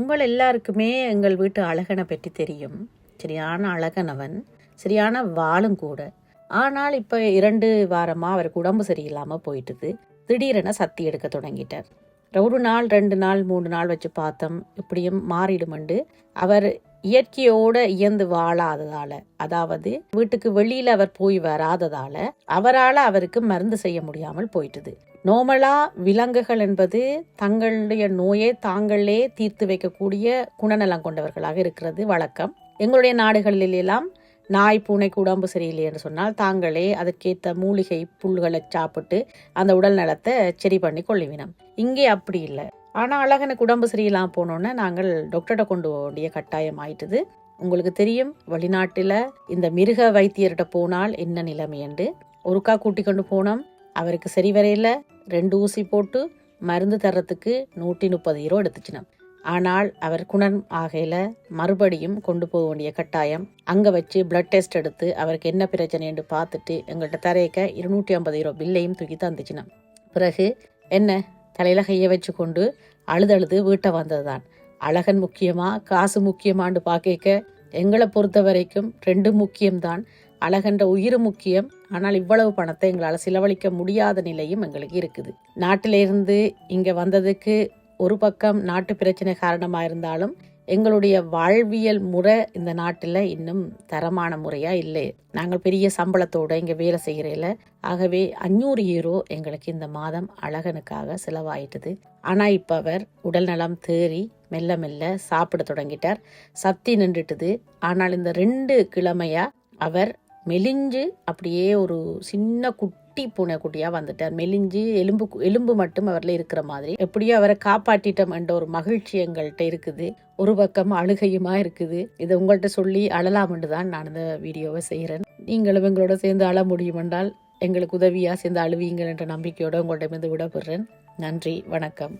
உங்கள் எல்லாருக்குமே எங்கள் வீட்டு அழகனை பற்றி தெரியும். சரியான அழகன் அவன் சரியான வாளும் கூட. ஆனால் இப்போ இரண்டு வாரமாக அவருக்கு உடம்பு சரியில்லாமல் போயிட்டுது. திடீரென சத்தி எடுக்க தொடங்கிட்டார். ஒரு நாள் ரெண்டு நாள் மூணு நாள் வச்சு பார்த்தோம். இப்படியும் மாறிடுமண்டு அவர் இயற்கையோட இயந்து வாழாததால அதாவது வீட்டுக்கு வெளியில அவர் போய் வராததால அவரால் அவருக்கு மருந்து செய்ய முடியாமல் போயிட்டுது. நோமலா விலங்குகள் என்பது தங்களுடைய நோயை தாங்களே தீர்த்து வைக்கக்கூடிய குணநலம் கொண்டவர்களாக இருக்கிறது வழக்கம். எங்களுடைய நாடுகளில் எல்லாம் நாய் பூனைக்கு உடம்பு சரியில்லை என்று சொன்னால் தாங்களே அதற்கேற்ற மூலிகை புல்களை சாப்பிட்டு அந்த உடல் நலத்தை சரி பண்ணி கொள்ளுவினம் இங்கே அப்படி இல்லை. ஆனால் அழகனுக்கு உடம்பு சரியில்லாமல் போனோன்னே நாங்கள் டாக்டர்கிட்ட கொண்டு போக வேண்டிய கட்டாயம் ஆயிட்டுது. உங்களுக்கு தெரியும் வெளிநாட்டில் இந்த மிருக வைத்தியர்கிட்ட போனால் என்ன நிலைமை என்று. ஒருக்கா கூட்டி கொண்டு போனோம். அவருக்கு சரி வரையில் ரெண்டு ஊசி போட்டு மருந்து தர்றதுக்கு நூற்றி முப்பது ஈரோ எடுத்துச்சினோம். ஆனால் அவர் குணம் ஆகையில் மறுபடியும் கொண்டு போக வேண்டிய கட்டாயம். அங்கே வச்சு பிளட் டெஸ்ட் எடுத்து அவருக்கு என்ன பிரச்சனைன்னு பார்த்துட்டு எங்கள்கிட்ட தரையக்க இருநூற்றி ஐம்பது ஈரோ பில்லையும் தூக்கி தந்துச்சினோம். பிறகு என்ன? கலையில கையை வச்சு கொண்டு அழுதழுது வீட்டை வந்ததுதான். அழகன் முக்கியமா காசு முக்கியமான்னு பார்க்க எங்களை பொறுத்த வரைக்கும் ரெண்டு முக்கியம்தான். அழகன்ற உயிர் முக்கியம். ஆனால் இவ்வளவு பணத்தை எங்களால் செலவழிக்க முடியாத நிலையும் எங்களுக்கு இருக்குது. நாட்டிலிருந்து இங்கே வந்ததுக்கு ஒரு பக்கம் நாட்டு பிரச்சனை காரணமாக இருந்தாலும் எங்களுடைய வாழ்வியல் முறை இந்த நாட்டில் இன்னும் தரமான முறையாக இல்லை. நாங்கள் பெரிய சம்பளத்தோடு இங்கே வேலை செய்கிறதில்ல ஆகவே அஞ்சூறு ஈரோ எங்களுக்கு இந்த மாதம் அழகனுக்காக செலவாயிட்டது. ஆனால் இப்போ அவர் உடல் நலம் தேறி மெல்ல மெல்ல சாப்பிட தொடங்கிட்டார். சக்தி நின்றுட்டுது. ஆனால் இந்த ரெண்டு கிழமையா அவர் மெலிஞ்சு அப்படியே ஒரு சின்ன குட்டி பூனை குட்டியாக வந்துட்டார். மெலிஞ்சு எலும்பு எலும்பு மட்டும் அவரில் இருக்கிற மாதிரி. எப்படியோ அவரை காப்பாற்றிட்டோம் என்ற ஒரு மகிழ்ச்சி எங்கள்கிட்ட இருக்குது. ஒரு பக்கம் அழுகையுமா இருக்குது. இதை உங்கள்கிட்ட சொல்லி அழலாம்னு தான் நான் இந்த வீடியோவை செய்கிறேன். நீங்களும் எங்களோட சேர்ந்து அழ முடியும் என்றால் எங்களுக்கு உதவியாக சேர்ந்து அழுவீங்கள் என்ற நம்பிக்கையோடு உங்கள்கிட்ட இருந்து விடப்படுறேன் நன்றி வணக்கம்.